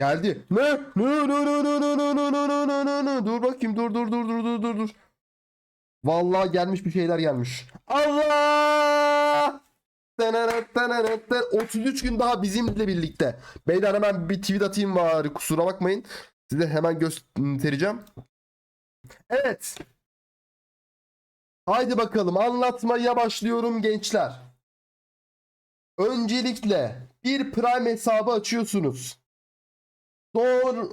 Geldi. Ne? Ne? Ne? Ne? Ne? Ne? Ne? Ne? Ne? Ne? Ne? Ne? Dur bakayım. Dur dur dur dur dur dur dur. Vallahi gelmiş bir şeyler gelmiş. Allah! Tenenet, tenenet, ten- 33 gün daha bizimle birlikte. Beyler hemen bir tweet atayım var. Kusura bakmayın. Size hemen göstereceğim. Evet. Haydi bakalım anlatmaya başlıyorum gençler. Öncelikle bir Prime hesabı açıyorsunuz. Sonra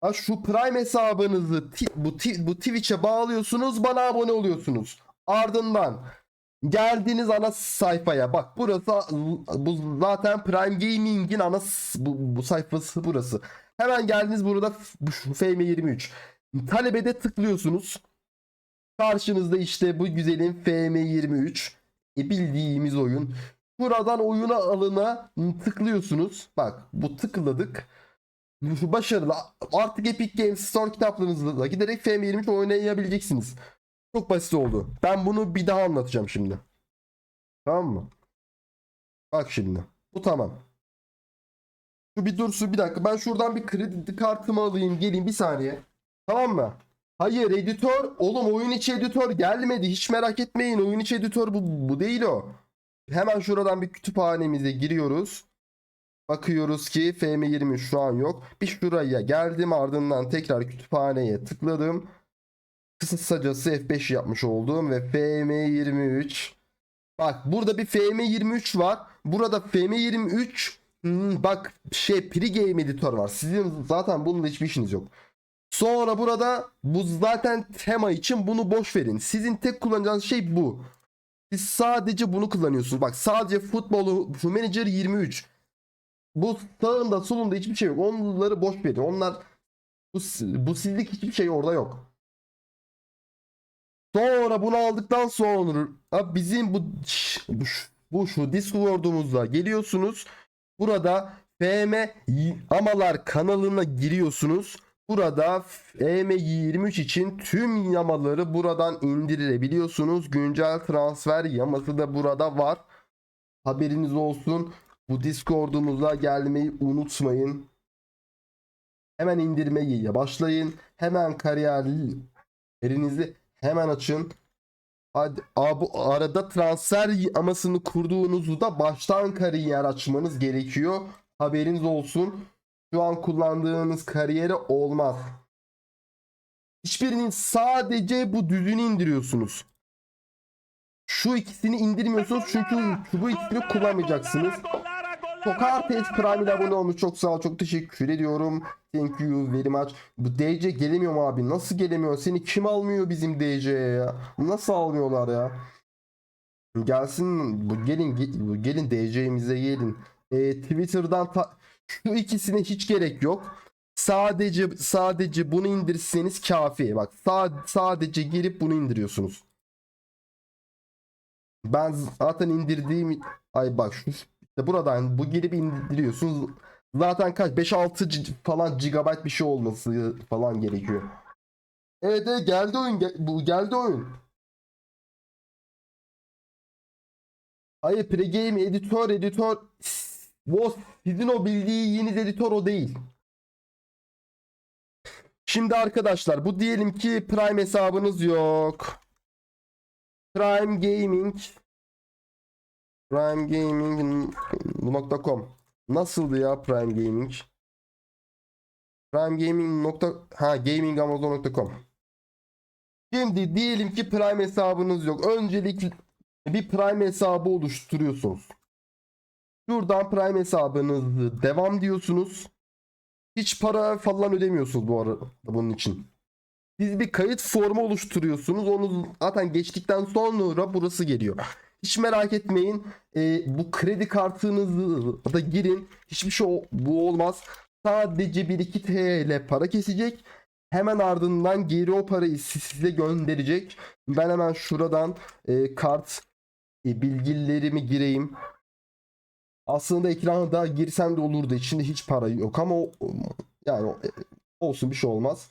ha, şu Prime hesabınızı bu bu Twitch'e bağlıyorsunuz, bana abone oluyorsunuz. Ardından geldiniz ana sayfaya. Bak burası bu zaten Prime Gaming'in ana bu, bu sayfası burası. Hemen geldiniz burada FM 23. Talebede tıklıyorsunuz. Karşınızda işte bu güzelin FM23 e, bildiğimiz oyun. Buradan oyuna alına tıklıyorsunuz. Bak bu tıkladık. Başarılı. Artık Epic Games Store kitaplarınızla giderek FM23 oynayabileceksiniz. Çok basit oldu. Ben bunu bir daha anlatacağım şimdi. Tamam mı? Bak şimdi. Bu tamam. Şu bir dursun bir dakika. Ben şuradan bir kredi kartımı alayım. Geleyim bir saniye. Tamam mı? Hayır editör. Oğlum oyun içi editör gelmedi. Hiç merak etmeyin. Oyun içi editör bu, bu değil o. Hemen şuradan bir kütüphanemize giriyoruz. Bakıyoruz ki FM20 şu an yok. Bir şuraya geldim ardından tekrar kütüphaneye tıkladım. Kısacası F5 yapmış olduğum ve FM23 Bak burada bir FM23 var. Burada FM23 hmm, bak şey pregame editör var. Sizin zaten bununla hiçbir işiniz yok. Sonra burada bu zaten tema için bunu boş verin. Sizin tek kullanacağınız şey bu. Siz sadece bunu kullanıyorsunuz. Bak sadece futbolu manager 23. Bu sağında solunda hiçbir şey yok. Onları boş verin. Onlar bu, bu sizlik hiçbir şey orada yok. Sonra bunu aldıktan sonra bizim bu bu, bu şu Discord'umuzda geliyorsunuz. Burada FM Amalar kanalına giriyorsunuz. Burada FM23 için tüm yamaları buradan indirebiliyorsunuz. Güncel transfer yaması da burada var. Haberiniz olsun. Bu Discord'umuza gelmeyi unutmayın. Hemen indirmeyi başlayın. Hemen kariyerinizi hemen açın. Hadi, aa, bu arada transfer yamasını kurduğunuzda baştan kariyer açmanız gerekiyor. Haberiniz olsun. Şu an kullandığınız kariyeri olmaz. Hiçbirinin sadece bu düzünü indiriyorsunuz. Şu ikisini indirmiyorsunuz çünkü bu ikisini kullanmayacaksınız. Sokrates Prime ile abone olmuş. Çok sağ ol. Çok teşekkür ediyorum. Thank you very much. Bu DC gelemiyor mu abi? Nasıl gelemiyor? Seni kim almıyor bizim DC'ye ya? Nasıl almıyorlar ya? Gelsin bu gelin ge- bu gelin DC'mize gelin. E, Twitter'dan şu ikisine hiç gerek yok. Sadece sadece bunu indirseniz kafi. Bak sa- sadece girip bunu indiriyorsunuz. Ben zaten indirdiğim ay bak şu işte buradan bu girip indiriyorsunuz. Zaten kaç 5-6 c- falan gigabayt bir şey olması falan gerekiyor. Evet, evet geldi oyun gel- bu geldi oyun. Hayır pregame editör editör bu sizin o bildiğiniz editör o değil. Şimdi arkadaşlar bu diyelim ki Prime hesabınız yok. Prime Gaming primegaming.com Nasıldı ya Prime Gaming? Prime Gaming nokta ha gamingamazon.com Şimdi diyelim ki Prime hesabınız yok. Öncelikle bir Prime hesabı oluşturuyorsunuz. Şuradan Prime hesabınızı devam diyorsunuz. Hiç para falan ödemiyorsunuz bu arada bunun için. Siz bir kayıt formu oluşturuyorsunuz. Onu zaten geçtikten sonra burası geliyor. Hiç merak etmeyin. Ee, bu kredi kartınızı da girin. Hiçbir şey bu olmaz. Sadece 1-2 TL para kesecek. Hemen ardından geri o parayı size gönderecek. Ben hemen şuradan e, kart e, bilgilerimi gireyim. Aslında ekrana da girsem de olurdu. İçinde hiç para yok ama o, yani e, olsun bir şey olmaz.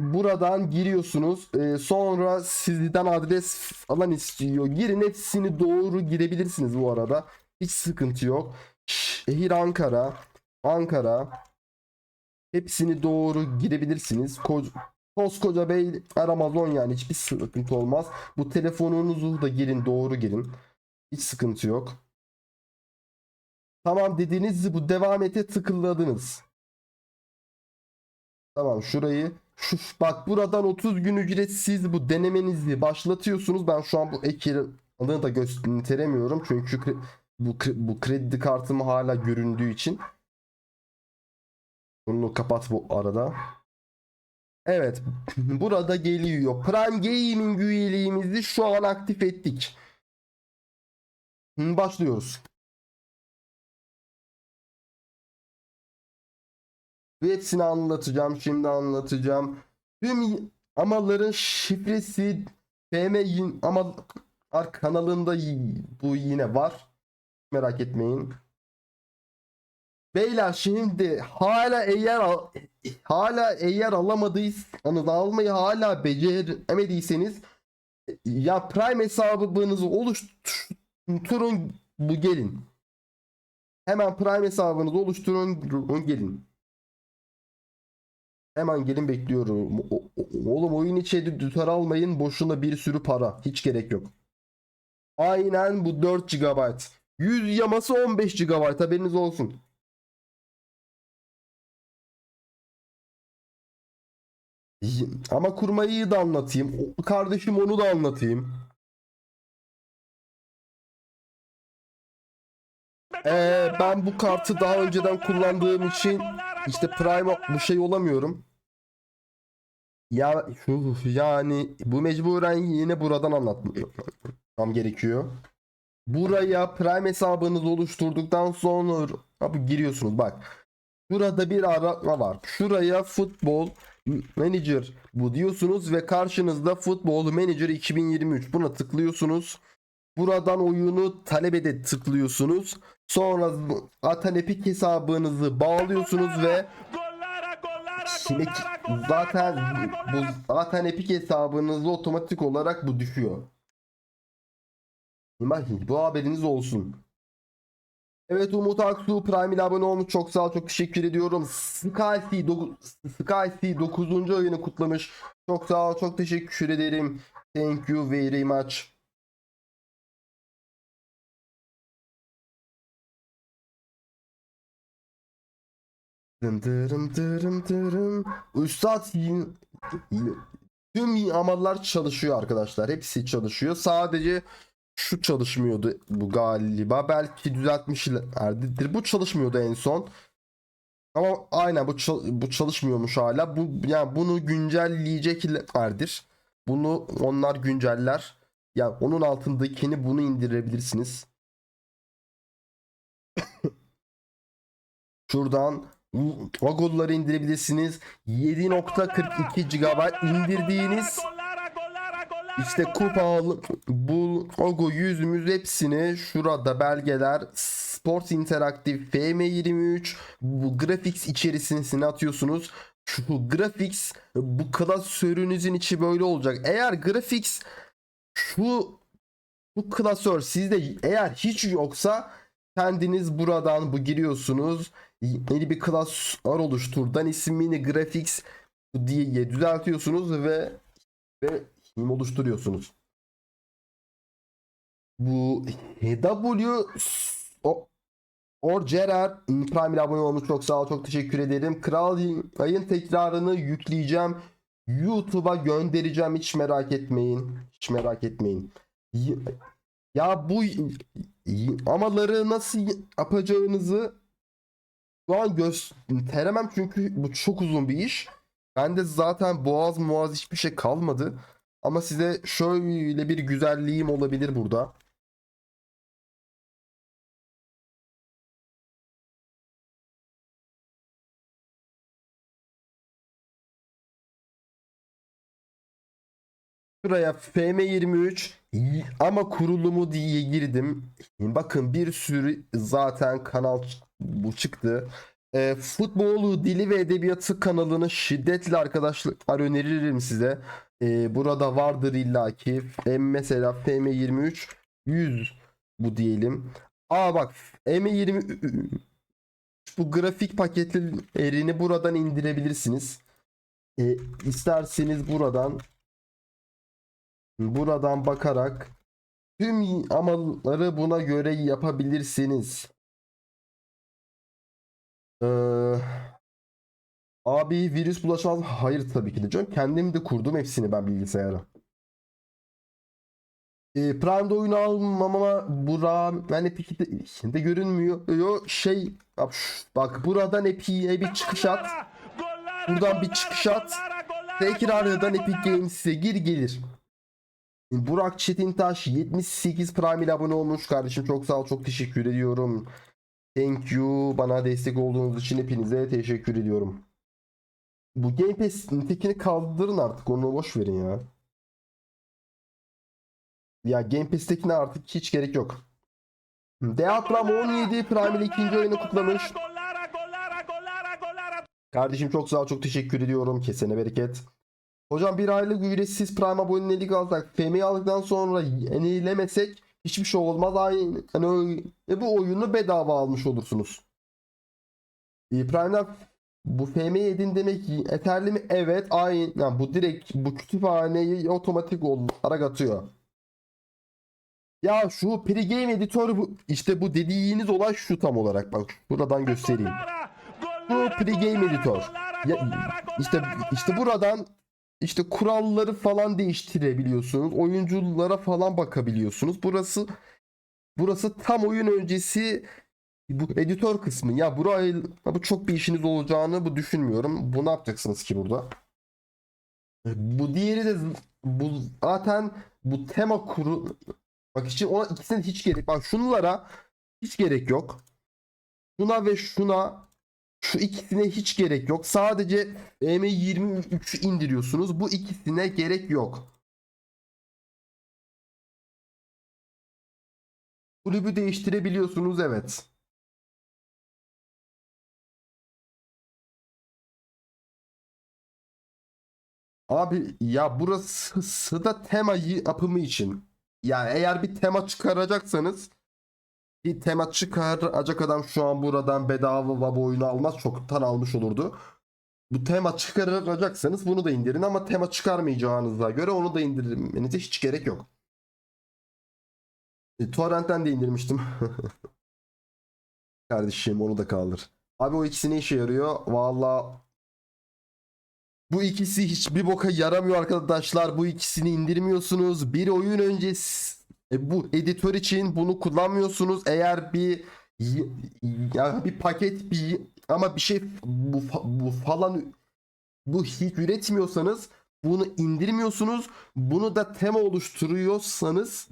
Buradan giriyorsunuz. Ee, sonra sizden adres falan istiyor. Girin hepsini doğru girebilirsiniz bu arada. Hiç sıkıntı yok. Şehir Ankara. Ankara. Hepsini doğru girebilirsiniz. Ko- koskoca bey Amazon yani hiçbir sıkıntı olmaz. Bu telefonunuzu da girin doğru girin. Hiç sıkıntı yok. Tamam dediğiniz bu devam ete tıkladınız. Tamam şurayı şu bak buradan 30 gün ücretsiz bu denemenizi başlatıyorsunuz. Ben şu an bu ek adını da gösteremiyorum çünkü bu bu kredi kartım hala göründüğü için. Bunu kapat bu arada. Evet, burada geliyor. Prime Gaming üyeliğimizi şu an aktif ettik. Başlıyoruz. Hepsini anlatacağım. Şimdi anlatacağım. Tüm amaların şifresi FM ama kanalında bu yine var. Merak etmeyin. Beyler şimdi hala eğer al- hala eğer alamadıysanız almayı hala beceremediyseniz ya Prime hesabınızı oluşturun bu gelin. Hemen Prime hesabınızı oluşturun gelin. Hemen gelin bekliyorum. O- Oğlum oyun içeri düter almayın. Boşuna bir sürü para. Hiç gerek yok. Aynen bu 4 GB. 100 yaması 15 GB haberiniz olsun. Ama kurmayı da anlatayım. Kardeşim onu da anlatayım. Ee, ben bu kartı daha önceden kullandığım için işte Prime bu şey olamıyorum. Ya şu yani bu mecburen yine buradan anlatmam gerekiyor. Buraya Prime hesabınızı oluşturduktan sonra abi giriyorsunuz bak. Burada bir arama var. Şuraya Futbol Manager bu diyorsunuz ve karşınızda Futbol Manager 2023 buna tıklıyorsunuz. Buradan oyunu talep ede tıklıyorsunuz. Sonra Atan Epic hesabınızı bağlıyorsunuz ve Şimdi zaten bu zaten Epic hesabınızda otomatik olarak bu düşüyor. Bak bu haberiniz olsun. Evet Umut Aksu Prime ile abone olmuş. Çok sağ ol. Çok teşekkür ediyorum. Skyc 9 Skyc 9. ayını kutlamış. Çok sağ ol. Çok teşekkür ederim. Thank you very much. Dım dırım dırım dırım. Üstad tüm amallar çalışıyor arkadaşlar. Hepsi çalışıyor. Sadece şu çalışmıyordu bu galiba. Belki düzeltmişlerdir. Bu çalışmıyordu en son. Ama aynen bu bu çalışmıyormuş hala. Bu yani bunu güncelleyeceklerdir. Bunu onlar günceller. Yani onun altındakini bunu indirebilirsiniz. Şuradan Google'ları indirebilirsiniz. 7.42 GB indirdiğiniz işte kupa al- bu logo yüzümüz hepsini şurada belgeler Sport Interaktif FM23 bu graphics içerisine atıyorsunuz. Şu graphics bu klasörünüzün içi böyle olacak. Eğer graphics şu bu klasör sizde eğer hiç yoksa kendiniz buradan bu giriyorsunuz. Yeni bir klasör oluşturdan ismini graphics diye düzeltiyorsunuz ve ve film oluşturuyorsunuz. Bu W o Or Gerard Prime abone olmuş çok sağ ol çok teşekkür ederim. Kral ayın tekrarını yükleyeceğim. YouTube'a göndereceğim hiç merak etmeyin. Hiç merak etmeyin. Ya bu amaları nasıl yapacağınızı şu an gösteremem çünkü bu çok uzun bir iş. Bende zaten boğaz muaz hiçbir şey kalmadı. Ama size şöyle bir güzelliğim olabilir burada. Şuraya FM23 ama kurulumu diye girdim. Bakın bir sürü zaten kanal bu çıktı. E, futbolu dili ve edebiyatı kanalını şiddetle arkadaşlar öneririm size. E, burada vardır illaki. E, mesela FM23 100 bu diyelim. Aa bak M23 bu grafik paketlerini buradan indirebilirsiniz. E, isterseniz buradan buradan bakarak tüm amaları buna göre yapabilirsiniz. Ee, abi virüs bulaşmaz. Hayır tabii ki de canım. Kendim de kurdum hepsini ben bilgisayara. E, Prime'de oyun almamama bura yani Epic'te de görünmüyor. Yo, şey bak, buradan Epic'e bir çıkış at. Buradan bir çıkış at. Tekrardan Epic Games'e gir gelir. Burak Çetintaş 78 Prime ile abone olmuş kardeşim. Çok sağ ol. Çok teşekkür ediyorum. Thank you. Bana destek olduğunuz için hepinize teşekkür ediyorum. Bu Game Pass'in tekini kaldırın artık. Onu boş verin ya. Ya Game Pass'tekine artık hiç gerek yok. Deatram 17 Prime ile ikinci oyunu kutlamış. Kardeşim çok sağ ol. Çok teşekkür ediyorum. Kesene bereket. Hocam bir aylık ücretsiz Prime abonelik alsak FM'yi aldıktan sonra yenilemesek hiçbir şey olmaz. Aynı hani e, bu oyunu bedava almış olursunuz. E, Prime'den bu FM'yi edin demek yeterli mi? Evet. Aynı. Yani bu direkt bu kütüphaneyi otomatik olarak atıyor. Ya şu pregame editör bu işte bu dediğiniz olay şu tam olarak bak buradan göstereyim. Bu pregame editör. Ya, işte işte buradan işte kuralları falan değiştirebiliyorsunuz. Oyunculara falan bakabiliyorsunuz. Burası burası tam oyun öncesi bu editör kısmı. Ya burayı bu çok bir işiniz olacağını bu düşünmüyorum. Bu ne yapacaksınız ki burada? Bu diğeri de bu zaten bu tema kuru bak için ona ikisine hiç gerek. Bak şunlara hiç gerek yok. Şuna ve şuna şu ikisine hiç gerek yok. Sadece M23'ü indiriyorsunuz. Bu ikisine gerek yok. Kulübü değiştirebiliyorsunuz evet. Abi ya burası da tema yapımı için. Yani eğer bir tema çıkaracaksanız bir tema çıkaracak adam şu an buradan bedava bu oyunu almaz. Çoktan almış olurdu. Bu tema çıkaracaksanız bunu da indirin ama tema çıkarmayacağınıza göre onu da indirmenize hiç gerek yok. E, Torrent'ten de indirmiştim. Kardeşim onu da kaldır. Abi o ikisi ne işe yarıyor? Valla bu ikisi hiçbir boka yaramıyor arkadaşlar. Bu ikisini indirmiyorsunuz. Bir oyun öncesi e, bu editör için bunu kullanmıyorsunuz. Eğer bir ya bir paket bir ama bir şey bu, bu falan bu hiç üretmiyorsanız bunu indirmiyorsunuz. Bunu da tema oluşturuyorsanız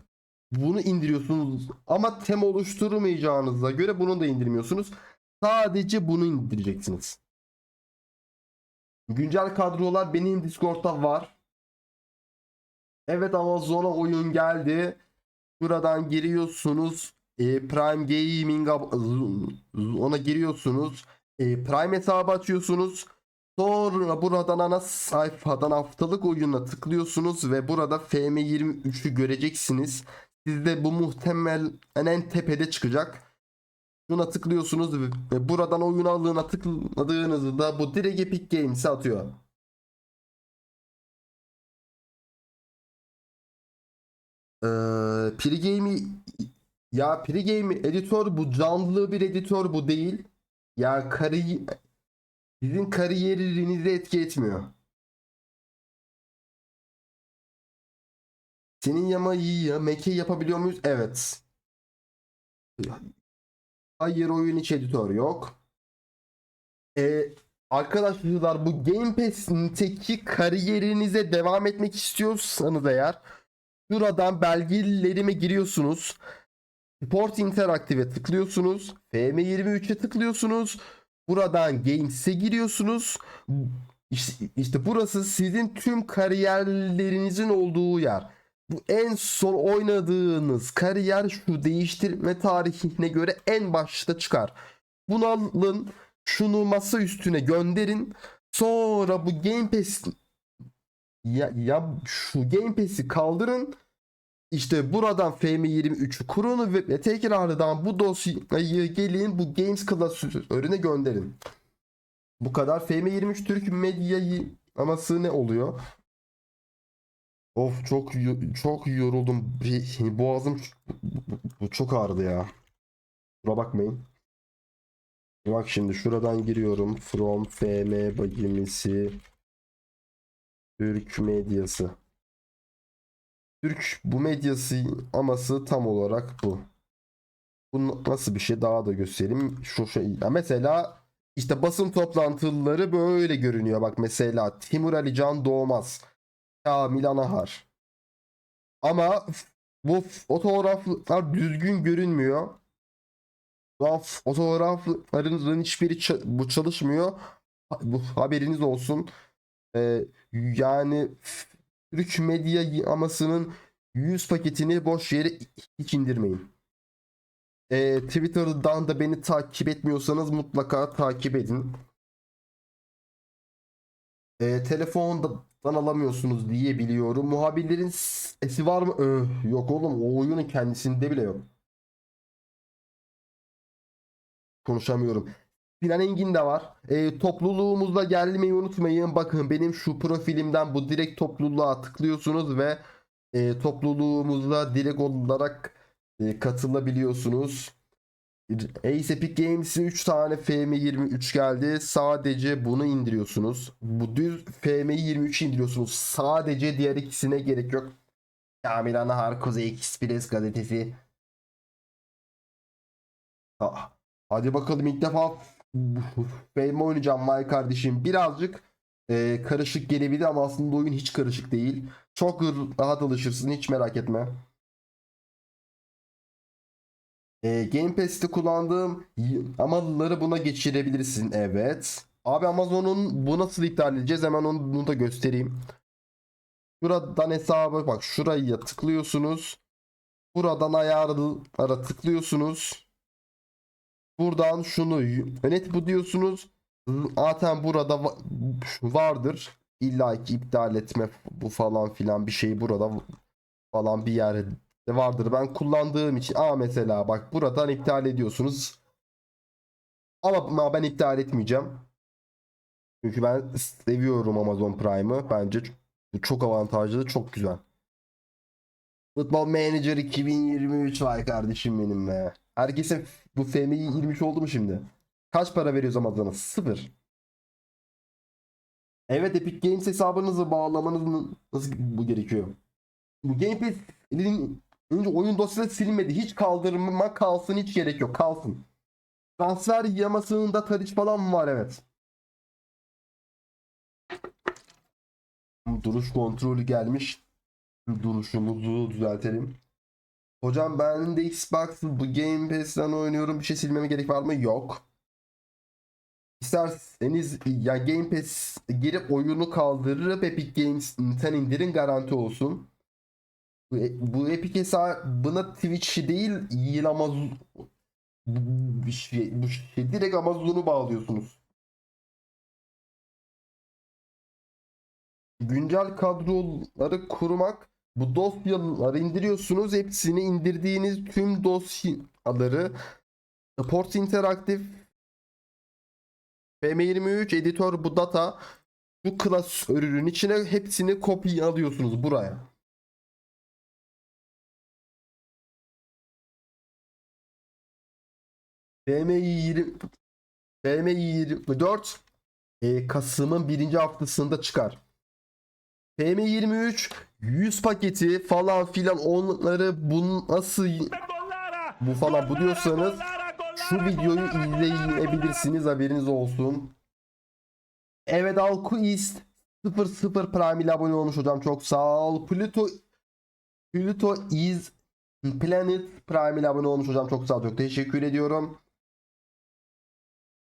bunu indiriyorsunuz. Ama tema oluşturmayacağınıza göre bunu da indirmiyorsunuz. Sadece bunu indireceksiniz. Güncel kadrolar benim Discord'da var. Evet Amazon'a oyun geldi. Buradan giriyorsunuz. E, Prime Gaming ona giriyorsunuz. E, Prime hesabı açıyorsunuz. Sonra buradan ana sayfadan haftalık oyuna tıklıyorsunuz ve burada FM23'ü göreceksiniz. Sizde bu muhtemel en tepede çıkacak. Şuna tıklıyorsunuz ve- buradan oyun alığına tıkladığınızda bu direkt Epic Games'e atıyor. Ee, Pregame'i ya Pregame editör bu canlı bir editör bu değil. Ya kari sizin kariyerinize etki etmiyor. Senin yamayı ya Mac'i yapabiliyor muyuz? Evet. Hayır oyun içi editör yok. Ee, arkadaşlar bu Game Pass'teki kariyerinize devam etmek istiyorsanız eğer şuradan belgelerime giriyorsunuz. Sport Interactive'e tıklıyorsunuz. FM23'e tıklıyorsunuz. Buradan Games'e giriyorsunuz. İşte, işte burası sizin tüm kariyerlerinizin olduğu yer. Bu en son oynadığınız kariyer şu değiştirme tarihine göre en başta çıkar. Bunu alın, şunu masa üstüne gönderin. Sonra bu Game Pass ya, ya şu Game Pass'i kaldırın. İşte buradan FM23'ü kurun ve ve tekrardan bu dosyayı gelin bu Games klasörüne gönderin. Bu kadar. FM23 Türk medyayı aması ne oluyor? Of çok çok yoruldum. Boğazım çok ağrıdı ya. Kusura bakmayın. Bak şimdi şuradan giriyorum. From FM bagimisi Türk medyası. Türk bu medyası aması tam olarak bu. Bu nasıl bir şey daha da göstereyim. Şu şey ya mesela işte basın toplantıları böyle görünüyor. Bak mesela Timur Ali Can Doğmaz. Kamil Anahar. Ama bu fotoğraflar düzgün görünmüyor. Bu fotoğrafların hiçbiri bu çalışmıyor. Bu haberiniz olsun. Ee, yani Türk medya yamasının 100 paketini boş yere hiç indirmeyin. Ee, Twitter'dan da beni takip etmiyorsanız mutlaka takip edin. Ee, telefondan alamıyorsunuz diye biliyorum. Muhabirlerin sesi var mı? Öh, yok oğlum o oyunun kendisinde bile yok. Konuşamıyorum. Sinan Engin de var. Ee, topluluğumuzla gelmeyi unutmayın. Bakın benim şu profilimden bu direkt topluluğa tıklıyorsunuz ve e, topluluğumuzla direkt olarak e, katılabiliyorsunuz. Ace Epic Games'e 3 tane FM23 geldi. Sadece bunu indiriyorsunuz. Bu düz FM23 indiriyorsunuz. Sadece diğer ikisine gerek yok. Kamil Anahar Kuzey Express gazetesi. Ah, Hadi bakalım ilk defa FM oynayacağım May kardeşim. Birazcık e, karışık gelebilir ama aslında oyun hiç karışık değil. Çok rahat alışırsın hiç merak etme. E, Game Pass'te kullandığım amaları buna geçirebilirsin. Evet. Abi Amazon'un bu nasıl iptal edeceğiz? Hemen onu, bunu da göstereyim. Şuradan hesabı bak şuraya tıklıyorsunuz. Buradan ayarlara tıklıyorsunuz. Buradan şunu yönet bu diyorsunuz. Zaten burada va- vardır. İlla ki iptal etme bu falan filan bir şey burada falan bir yerde vardır. Ben kullandığım için Aa mesela bak buradan iptal ediyorsunuz. Ama ben iptal etmeyeceğim. Çünkü ben seviyorum Amazon Prime'ı. Bence çok avantajlı, çok güzel. Football Manager 2023 vay kardeşim benim be. Herkese bu FMI 23 oldu mu şimdi? Kaç para veriyoruz Amazon'a? Sıfır. Evet Epic Games hesabınızı bağlamanız nasıl bu gerekiyor? Bu Game Pass'in önce oyun dosyası silinmedi. Hiç kaldırma kalsın hiç gerek yok. Kalsın. Transfer yamasında tariç falan var evet. Duruş kontrolü gelmiş. Şu duruşumuzu düzeltelim. Hocam ben de Xbox bu Game Pass'ten oynuyorum. Bir şey silmeme gerek var mı? Yok. İsterseniz ya Game Pass girip oyunu kaldırıp Epic Games'ten indirin garanti olsun. Bu, bu Epic hesabına Twitch değil yine Amazon bu şey, bu şey direkt Amazon'u bağlıyorsunuz. Güncel kadroları kurmak bu dosyaları indiriyorsunuz. Hepsini indirdiğiniz tüm dosyaları Support Interactive FM23 editör bu data bu klasörün içine hepsini kopya alıyorsunuz buraya. FM20 FM24 e, Kasım'ın birinci haftasında çıkar. PM23 100 paketi falan filan onları bu nasıl bu falan bu diyorsanız şu videoyu izleyebilirsiniz haberiniz olsun. Evet Alku East 00 Prime ile abone olmuş hocam çok sağ ol. Pluto Pluto is Planet Prime ile abone olmuş hocam çok sağ ol. Çok teşekkür ediyorum.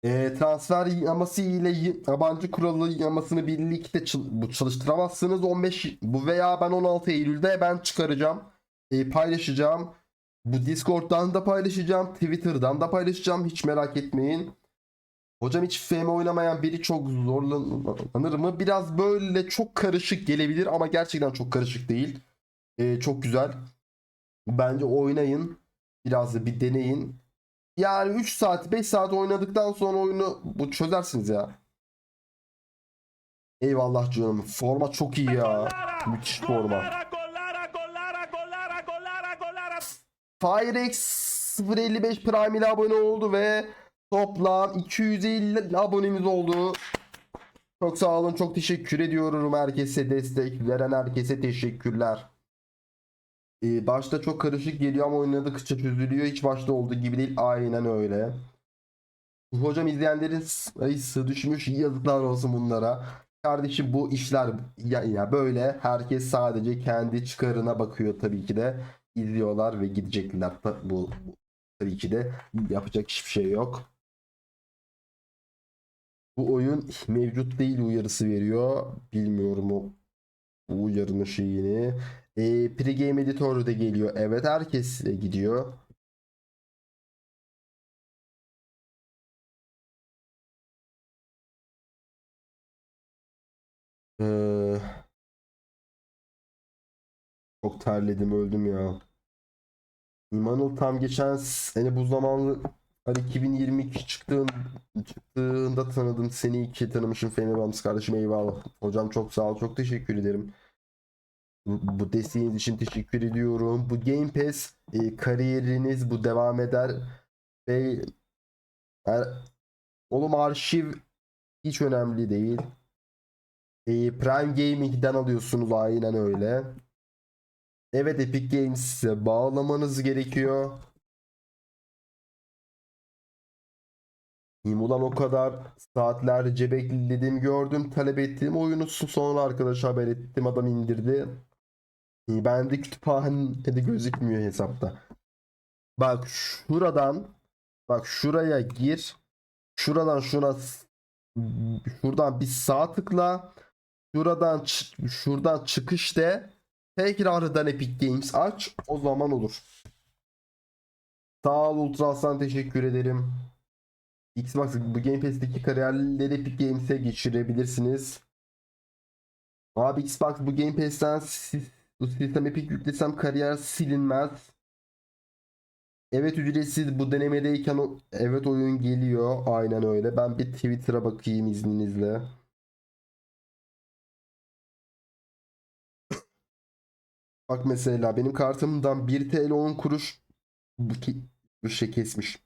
E, transfer yaması ile yabancı kuralı yamasını birlikte çalıştıramazsınız. 15 bu veya ben 16 Eylül'de ben çıkaracağım. E, paylaşacağım. Bu Discord'dan da paylaşacağım. Twitter'dan da paylaşacağım. Hiç merak etmeyin. Hocam hiç FM oynamayan biri çok zorlanır mı? Biraz böyle çok karışık gelebilir ama gerçekten çok karışık değil. E, çok güzel. Bence oynayın. Biraz da bir deneyin. Yani 3 saat 5 saat oynadıktan sonra oyunu bu çözersiniz ya. Eyvallah canım. Forma çok iyi ya. Müthiş forma. Firex 055 Prime ile abone oldu ve toplam 250 abonemiz oldu. Çok sağ olun. Çok teşekkür ediyorum herkese destek veren herkese teşekkürler. Ee, başta çok karışık geliyor ama oynadıkça çözülüyor. Hiç başta olduğu gibi değil. Aynen öyle. Hocam izleyenlerin sayısı düşmüş. Yazıklar olsun bunlara. Kardeşim bu işler ya, ya böyle. Herkes sadece kendi çıkarına bakıyor tabii ki de. İzliyorlar ve gidecekler. Bu, bu tabii ki de yapacak hiçbir şey yok. Bu oyun mevcut değil uyarısı veriyor. Bilmiyorum o bu uyarının şeyini. E, pregame editörü de geliyor. Evet herkes gidiyor. Ee, çok terledim öldüm ya. İmanıl tam geçen sene bu zamanlı hani 2022 çıktığın, çıktığında tanıdım seni iyi ki tanımışım Fenerbahçe kardeşim eyvallah. Hocam çok sağ ol çok teşekkür ederim. Bu, bu desteğiniz için teşekkür ediyorum. Bu Game Pass e, kariyeriniz bu devam eder ve her, oğlum arşiv hiç önemli değil. E, Prime Gaming'den alıyorsunuz aynen öyle. Evet Epic Games size bağlamanız gerekiyor. Ulan o kadar saatlerce bekledim gördüm talep ettiğim oyunu sonra arkadaşa haber ettim adam indirdi. E, Bende kütüphanede gözükmüyor hesapta. Bak şuradan bak şuraya gir. Şuradan şuna şuradan bir sağ tıkla. Şuradan şuradan çıkış de tekrardan Epic Games aç. O zaman olur. Sağ ol Ultra Aslan teşekkür ederim. Xbox Game Pass'teki kariyerleri Epic Games'e geçirebilirsiniz. Abi Xbox bu Game Pass'ten sistem Epic yüklesem kariyer silinmez. Evet ücretsiz bu denemedeyken evet oyun geliyor. Aynen öyle. Ben bir Twitter'a bakayım izninizle. Bak mesela benim kartımdan 1 TL 10 kuruş bu, bu şey kesmiş.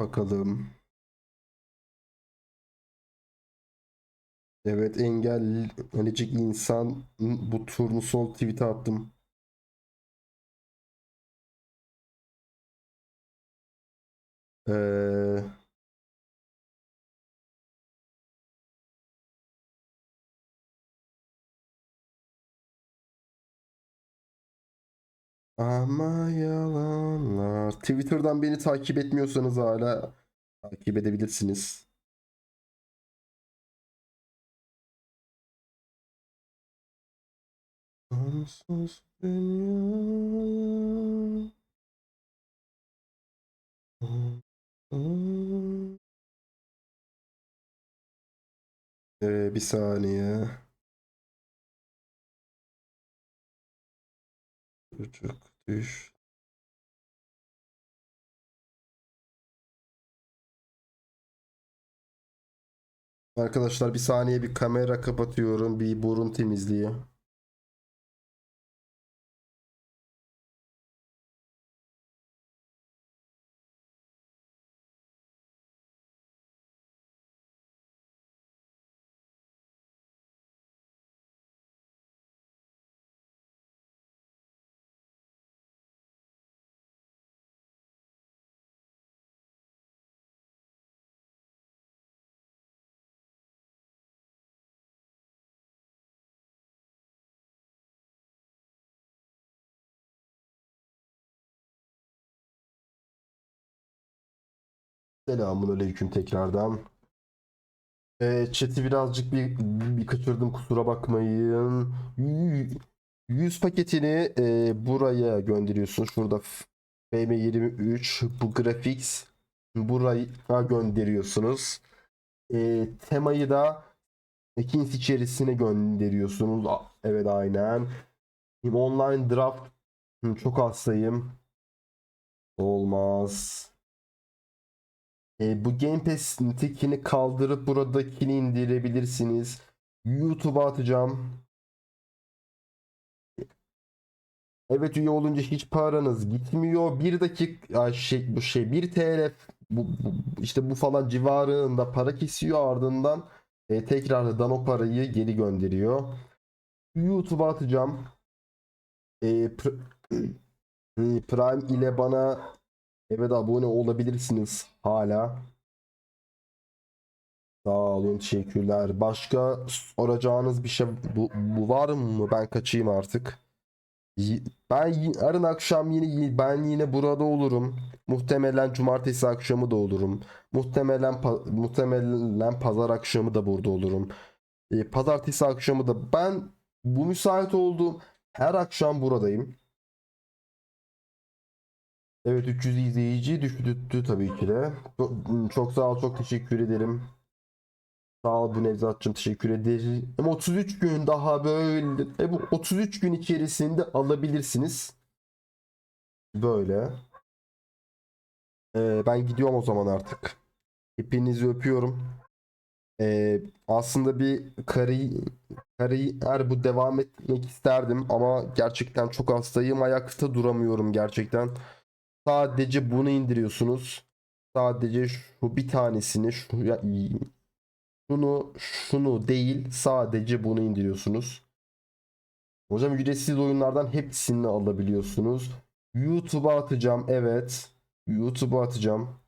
Bakalım. Evet engellenecek insan bu turnusol tweet'e attım. Ee, ama yalanlar. Twitter'dan beni takip etmiyorsanız hala takip edebilirsiniz. Sonsuz. Ee, bir saniye. Çocuk düş. Arkadaşlar bir saniye bir kamera kapatıyorum. Bir burun temizliği. Selamun aleyküm tekrardan. Ee, chat'i birazcık bir, bir kaçırdım kusura bakmayın. Y- 100 paketini e, buraya gönderiyorsun. Şurada f- BM23 bu graphics buraya gönderiyorsunuz. Ee, temayı da Ekins içerisine gönderiyorsunuz. Evet aynen. Online draft çok hastayım. Olmaz. E, bu Game Pass'in tekini kaldırıp buradakini indirebilirsiniz. YouTube'a atacağım. Evet üye olunca hiç paranız gitmiyor. Bir dakika şey bu şey 1 TL bu, bu- işte bu falan civarında para kesiyor ardından e, tekrardan o parayı geri gönderiyor. YouTube'a atacağım. E, pr- Prime ile bana evet abone olabilirsiniz hala. Sağ olun, teşekkürler. Başka soracağınız bir şey bu, bu var mı? Ben kaçayım artık. Ben yarın akşam yine ben yine burada olurum. Muhtemelen cumartesi akşamı da olurum. Muhtemelen pa- muhtemelen pazar akşamı da burada olurum. E, pazartesi akşamı da ben bu müsait olduğum her akşam buradayım. Evet 300 izleyici düştü tabii ki de. Çok, çok sağ ol, çok teşekkür ederim. Sağ ol bu Nevzat'cığım teşekkür ederim. Ama 33 gün daha böyle. E bu 33 gün içerisinde alabilirsiniz. Böyle. Ee, ben gidiyorum o zaman artık. Hepinizi öpüyorum. Ee, aslında bir kari, kariyer bu devam etmek isterdim ama gerçekten çok hastayım. Ayakta duramıyorum gerçekten. Sadece bunu indiriyorsunuz. Sadece şu bir tanesini şu ya, şunu şunu değil sadece bunu indiriyorsunuz. Hocam ücretsiz oyunlardan hepsini alabiliyorsunuz. YouTube'a atacağım evet. YouTube'a atacağım.